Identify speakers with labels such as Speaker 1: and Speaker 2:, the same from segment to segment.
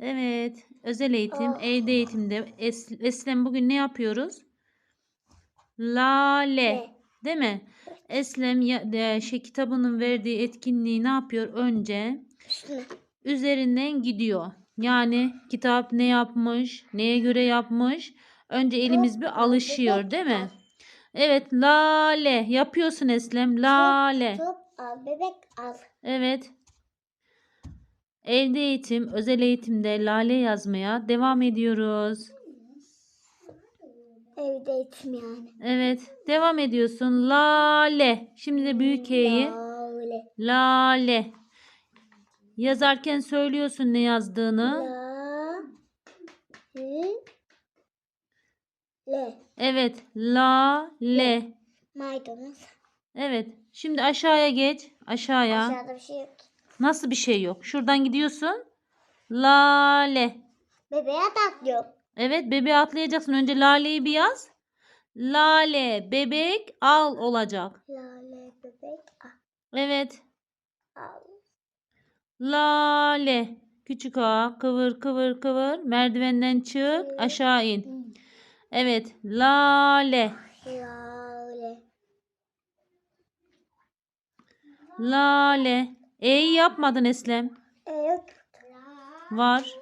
Speaker 1: Evet. Özel eğitim, evde eğitimde. Es- Eslem bugün ne yapıyoruz? Lale.
Speaker 2: Le.
Speaker 1: Değil mi? Eslem ya, de, şey, kitabının verdiği etkinliği ne yapıyor? Önce
Speaker 2: Üstüne.
Speaker 1: üzerinden gidiyor. Yani kitap ne yapmış, neye göre yapmış. Önce elimiz bir alışıyor değil mi? Evet, lale. Yapıyorsun Eslem. Lale.
Speaker 2: Top al bebek al.
Speaker 1: Evet. Evde eğitim, özel eğitimde lale yazmaya devam ediyoruz.
Speaker 2: Evde eğitim yani.
Speaker 1: Evet, devam ediyorsun. Lale. Şimdi de büyük E'yi.
Speaker 2: Lale.
Speaker 1: Lale. Yazarken söylüyorsun ne yazdığını.
Speaker 2: La. Le.
Speaker 1: Evet, lale.
Speaker 2: Maydanoz.
Speaker 1: Evet. Şimdi aşağıya geç. Aşağıya.
Speaker 2: Aşağıda bir şey yok.
Speaker 1: Nasıl bir şey yok? Şuradan gidiyorsun. Lale.
Speaker 2: Bebeğe tatlıyor.
Speaker 1: Evet, bebeğe atlayacaksın. Önce laleyi bir yaz. Lale, bebek, al olacak.
Speaker 2: Lale bebek al.
Speaker 1: Evet.
Speaker 2: al.
Speaker 1: Lale. Küçük A. Kıvır kıvır kıvır. Merdivenden çık. Aşağı in. Evet. Lale.
Speaker 2: Lale.
Speaker 1: Lale. E'yi yapmadın Eslem.
Speaker 2: E yok.
Speaker 1: Var.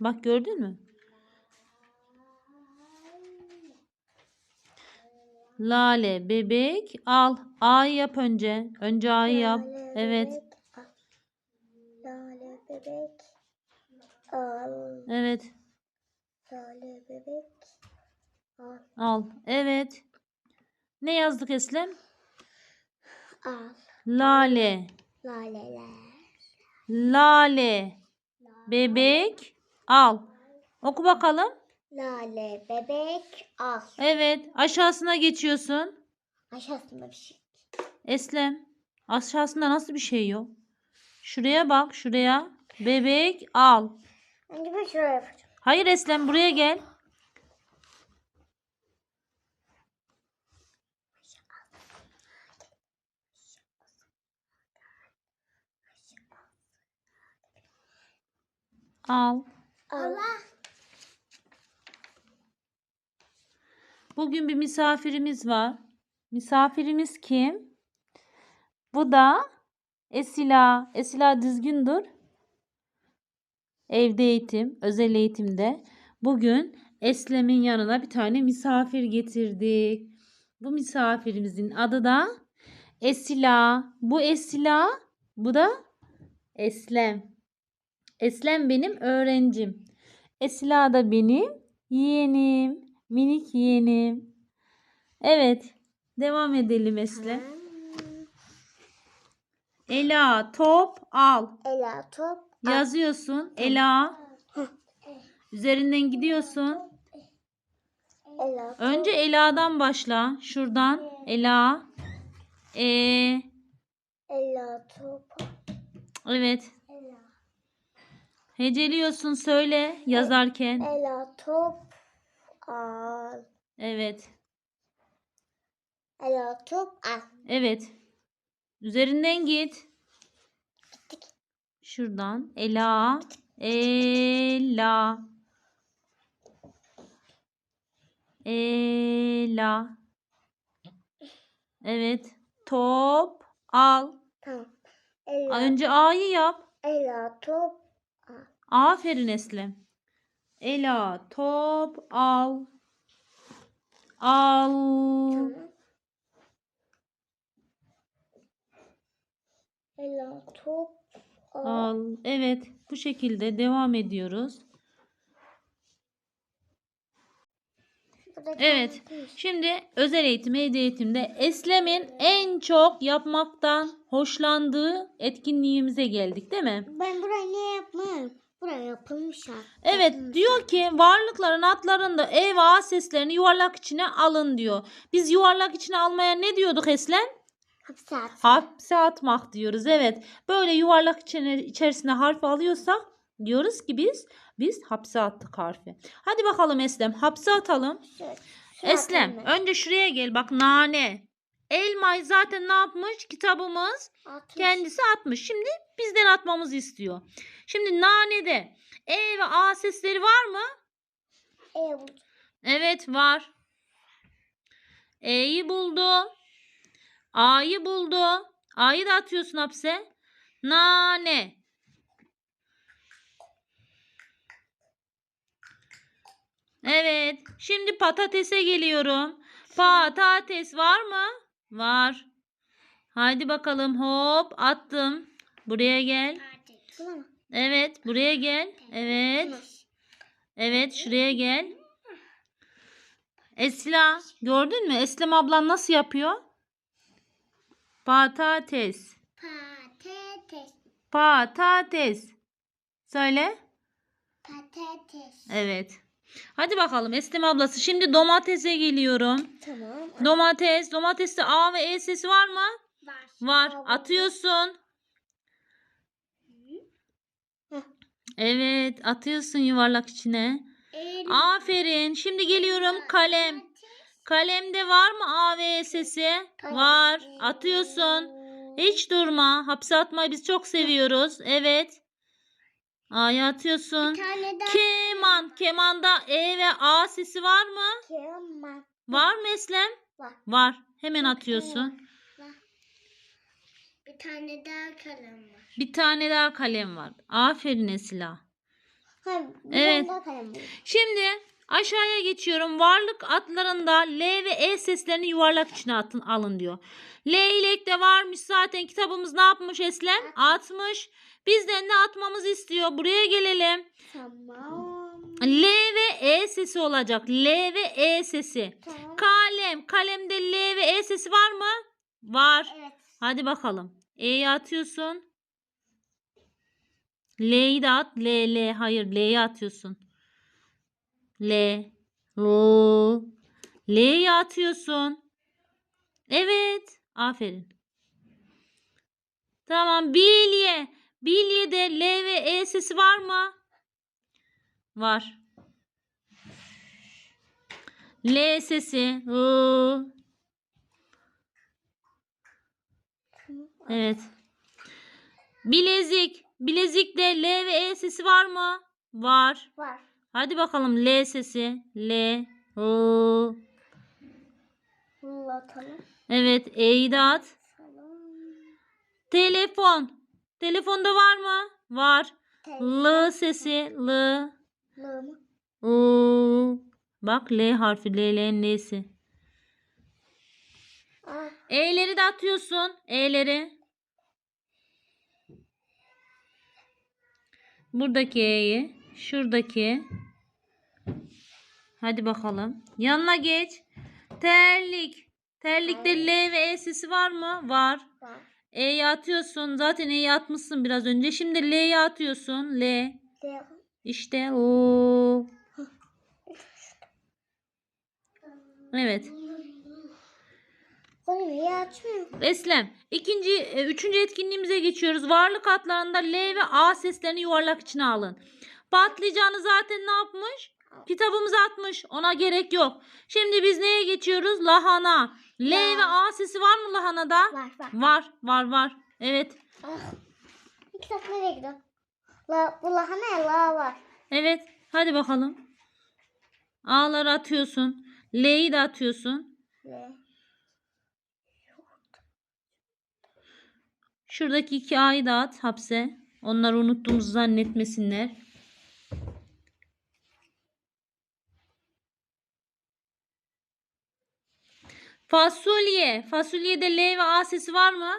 Speaker 1: Bak gördün mü? Lale, bebek, al. A'yı yap önce. Önce A'yı yap. Evet.
Speaker 2: Lale bebek al.
Speaker 1: Evet.
Speaker 2: Lale bebek al.
Speaker 1: Al. Evet. Ne yazdık Eslem?
Speaker 2: Al.
Speaker 1: Lale.
Speaker 2: Laleler.
Speaker 1: Lale. Bebek. Al. Oku bakalım.
Speaker 2: Lale bebek al.
Speaker 1: Evet. Aşağısına geçiyorsun.
Speaker 2: Aşağısında bir şey.
Speaker 1: Eslem. Aşağısında nasıl bir şey yok? Şuraya bak. Şuraya. Bebek al.
Speaker 2: Önce ben şuraya yapacağım.
Speaker 1: Hayır Eslem buraya gel. Al.
Speaker 2: Allah.
Speaker 1: Bugün bir misafirimiz var. Misafirimiz kim? Bu da Esila. Esila düzgün dur. Evde eğitim, özel eğitimde. Bugün Eslem'in yanına bir tane misafir getirdik. Bu misafirimizin adı da Esila. Bu Esila, bu da Eslem. Eslem benim öğrencim. Esila da benim yeğenim. Minik yeğenim. Evet. Devam edelim Eslem. Ela top al.
Speaker 2: Ela top.
Speaker 1: Yazıyorsun. Ela. Üzerinden gidiyorsun.
Speaker 2: Ela.
Speaker 1: Önce Ela'dan başla. Şuradan. Ela. E.
Speaker 2: Ela top.
Speaker 1: Evet. Heceliyorsun söyle yazarken.
Speaker 2: Ela top al.
Speaker 1: Evet.
Speaker 2: Ela top al.
Speaker 1: Evet. Üzerinden git. Şuradan. Ela. Ela. Ela. Evet. Top al.
Speaker 2: Tamam. Ela,
Speaker 1: Önce A'yı yap.
Speaker 2: Ela top.
Speaker 1: Aferin Eslem. Ela top al. Al.
Speaker 2: Tamam. Ela top al.
Speaker 1: Al. Evet. Bu şekilde devam ediyoruz. Evet. Şimdi özel eğitim, evde eğitimde Eslem'in en çok yapmaktan hoşlandığı etkinliğimize geldik değil mi?
Speaker 2: Ben burayı niye yapmam? Buraya yapılmış ya.
Speaker 1: Evet diyor ki varlıkların adlarında E ve A seslerini yuvarlak içine alın diyor. Biz yuvarlak içine almaya ne diyorduk Eslem?
Speaker 2: Hapse at.
Speaker 1: Hapse atmak diyoruz. Evet. Böyle yuvarlak içine, içerisine harf alıyorsak diyoruz ki biz biz hapse attık harfi. Hadi bakalım Eslem hapse atalım.
Speaker 2: Şu
Speaker 1: Eslem önce şuraya gel bak nane. elmayı zaten ne yapmış? Kitabımız
Speaker 2: Altmış.
Speaker 1: kendisi atmış. Şimdi bizden atmamızı istiyor. Şimdi nanede E ve A sesleri var mı?
Speaker 2: E bu.
Speaker 1: Evet var. E'yi buldu. A'yı buldu. A'yı da atıyorsun hapse. Nane. Evet. Şimdi patatese geliyorum. Patates var mı? Var. Haydi bakalım hop attım. Buraya gel. Evet buraya gel. Evet. Evet şuraya gel. Esla gördün mü? Eslem ablan nasıl yapıyor? Patates.
Speaker 2: Patates.
Speaker 1: Patates. Söyle.
Speaker 2: Patates.
Speaker 1: Evet. Hadi bakalım Eslem ablası. Şimdi domatese geliyorum.
Speaker 2: Tamam.
Speaker 1: Domates. Domateste A ve E sesi var mı?
Speaker 2: Var.
Speaker 1: Var. Atıyorsun. Evet. Atıyorsun yuvarlak içine. Aferin. Şimdi geliyorum kalem. Kalemde var mı A ve E sesi? Var. Atıyorsun. Hiç durma. Hapse atmayı biz çok seviyoruz. Evet. A'ya atıyorsun.
Speaker 2: Bir tane daha.
Speaker 1: Keman. Kemanda E ve A sesi var mı?
Speaker 2: Keman.
Speaker 1: Var mı Eslem?
Speaker 2: Var.
Speaker 1: Var. Hemen atıyorsun.
Speaker 2: Bir tane daha kalem var.
Speaker 1: Bir tane daha kalem var. Aferin Esila.
Speaker 2: Hayır.
Speaker 1: Evet. Şimdi aşağıya geçiyorum. Varlık adlarında L ve E seslerini yuvarlak içine atın, alın diyor. Leylek de varmış zaten kitabımız ne yapmış Eslem? Atmış. Bizden ne atmamızı istiyor? Buraya gelelim.
Speaker 2: Tamam.
Speaker 1: L ve E sesi olacak. L ve E sesi.
Speaker 2: Tamam.
Speaker 1: Kalem. Kalemde L ve E sesi var mı? Var.
Speaker 2: Evet.
Speaker 1: Hadi bakalım. E'yi atıyorsun. L'yi de at. L, L. Hayır L'yi atıyorsun. L. L. L'yi atıyorsun. Evet. Aferin. Tamam. Bilye. Bilye'de L ve E sesi var mı? Var. L sesi. L. Evet. Bilezik. Bilezikte L ve E sesi var mı? Var.
Speaker 2: Var.
Speaker 1: Hadi bakalım L sesi. L.
Speaker 2: Atalım.
Speaker 1: Evet. E'yi de at. Telefon. Telefonda var mı? Var. L sesi. L. L. Bak L harfi. L'lerin L'si.
Speaker 2: Aa,
Speaker 1: E'leri de atıyorsun. E'leri. Buradaki E'yi. Şuradaki. Hadi bakalım. Yanına geç. Terlik. Terlikte L ve E sesi var mı? Var.
Speaker 2: var.
Speaker 1: E'yi atıyorsun. Zaten E'yi atmışsın biraz önce. Şimdi L'yi atıyorsun. L.
Speaker 2: De-
Speaker 1: İşte o. Evet. Eslem. ikinci, e, üçüncü etkinliğimize geçiyoruz. Varlık adlarında L ve A seslerini yuvarlak içine alın. Patlıcanı zaten ne yapmış? Kitabımıza atmış. Ona gerek yok. Şimdi biz neye geçiyoruz? Lahana. L
Speaker 2: Ya.
Speaker 1: ve A sesi var mı lahanada?
Speaker 2: Var var.
Speaker 1: Var, var, var. Evet.
Speaker 2: Ah. Bir kitap nereye gidiyor? La, bu lahana ya la var.
Speaker 1: Evet. Hadi bakalım. A'ları atıyorsun. L'yi de atıyorsun.
Speaker 2: Le.
Speaker 1: Şuradaki iki A'yı da at hapse. Onları unuttuğumuzu zannetmesinler. Fasulye. Fasulyede L ve A sesi var mı?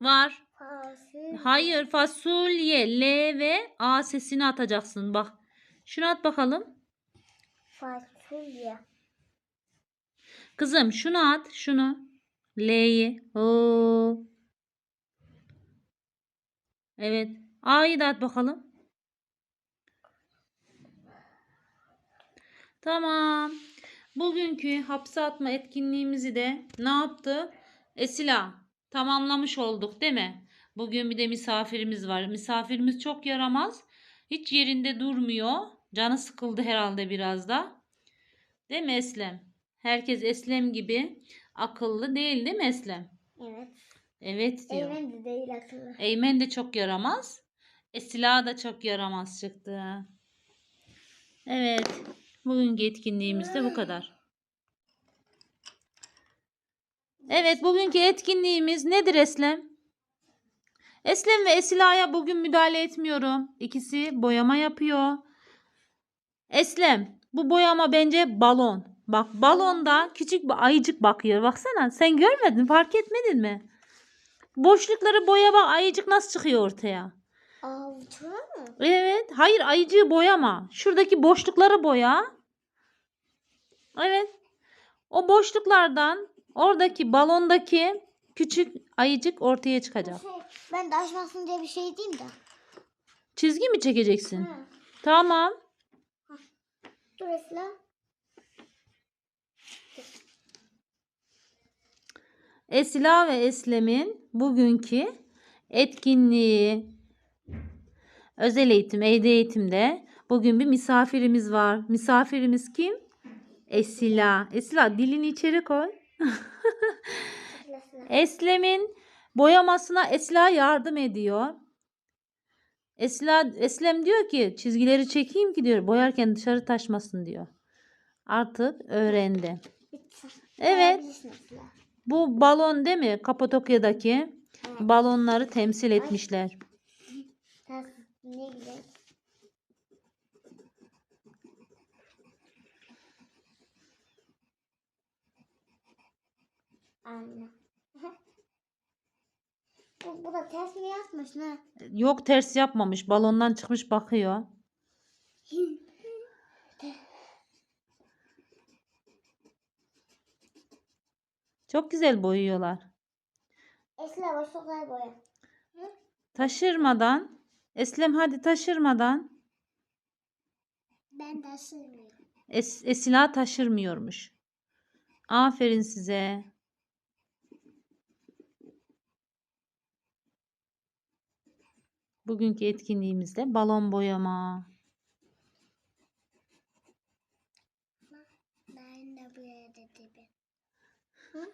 Speaker 1: Var.
Speaker 2: Fasulye.
Speaker 1: Hayır fasulye L ve A sesini atacaksın. Bak. Şunu at bakalım.
Speaker 2: Fasulye.
Speaker 1: Kızım şunu at. Şunu. L'yi. Oo. Evet. A'yı da at bakalım. Tamam. Bugünkü hapse atma etkinliğimizi de ne yaptı? Esila tamamlamış olduk değil mi? Bugün bir de misafirimiz var. Misafirimiz çok yaramaz. Hiç yerinde durmuyor. Canı sıkıldı herhalde biraz da. Değil mi Eslem? Herkes Eslem gibi akıllı değil değil mi Eslem?
Speaker 2: Evet.
Speaker 1: Evet diyor.
Speaker 2: Eymen de değil akıllı.
Speaker 1: Eymen de çok yaramaz. Esila da çok yaramaz çıktı. Evet. Bugünkü etkinliğimiz de bu kadar. Evet bugünkü etkinliğimiz nedir Eslem? Eslem ve Esila'ya bugün müdahale etmiyorum. İkisi boyama yapıyor. Eslem bu boyama bence balon. Bak balonda küçük bir ayıcık bakıyor. Baksana sen görmedin fark etmedin mi? Boşlukları boya bak ayıcık nasıl çıkıyor ortaya.
Speaker 2: Uçuyor mu?
Speaker 1: Evet. Hayır ayıcığı boyama. Şuradaki boşlukları boya. Evet. O boşluklardan oradaki balondaki küçük ayıcık ortaya çıkacak.
Speaker 2: Şey, ben de açmasın diye bir şey diyeyim de.
Speaker 1: Çizgi mi çekeceksin?
Speaker 2: Hı.
Speaker 1: Tamam.
Speaker 2: Dur Esra.
Speaker 1: Esila ve Eslem'in bugünkü etkinliği özel eğitim, evde eğitimde bugün bir misafirimiz var. Misafirimiz kim? Esila. Esila dilini içeri koy. Eslem'in boyamasına Esla yardım ediyor. Esla, Eslem diyor ki çizgileri çekeyim ki diyor boyarken dışarı taşmasın diyor. Artık öğrendi. Evet. Bu balon değil mi? Kapadokya'daki balonları temsil etmişler.
Speaker 2: Ne güzel. Anne. bu, bu da ters mi yazmış ne?
Speaker 1: Yok ters yapmamış. Balondan çıkmış bakıyor. Çok güzel boyuyorlar.
Speaker 2: Esra boşluklar boya.
Speaker 1: Taşırmadan. Eslem hadi taşırmadan.
Speaker 2: Ben de sığmıyorum.
Speaker 1: Es, Esila taşırmıyormuş. Aferin size. Bugünkü etkinliğimizde balon boyama.
Speaker 2: Ben de buraya dedim.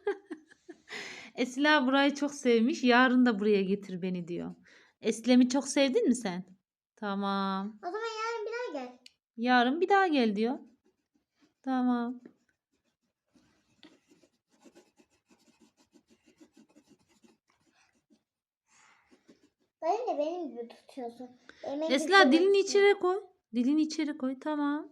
Speaker 1: Esila burayı çok sevmiş. Yarın da buraya getir beni diyor. Eslem'i çok sevdin mi sen? Tamam.
Speaker 2: O zaman yarın bir daha gel.
Speaker 1: Yarın bir daha gel diyor. Tamam.
Speaker 2: Benim de benim gibi tutuyorsun. Emek
Speaker 1: Esla dilini içeri koy. Dilini içeri koy. Tamam.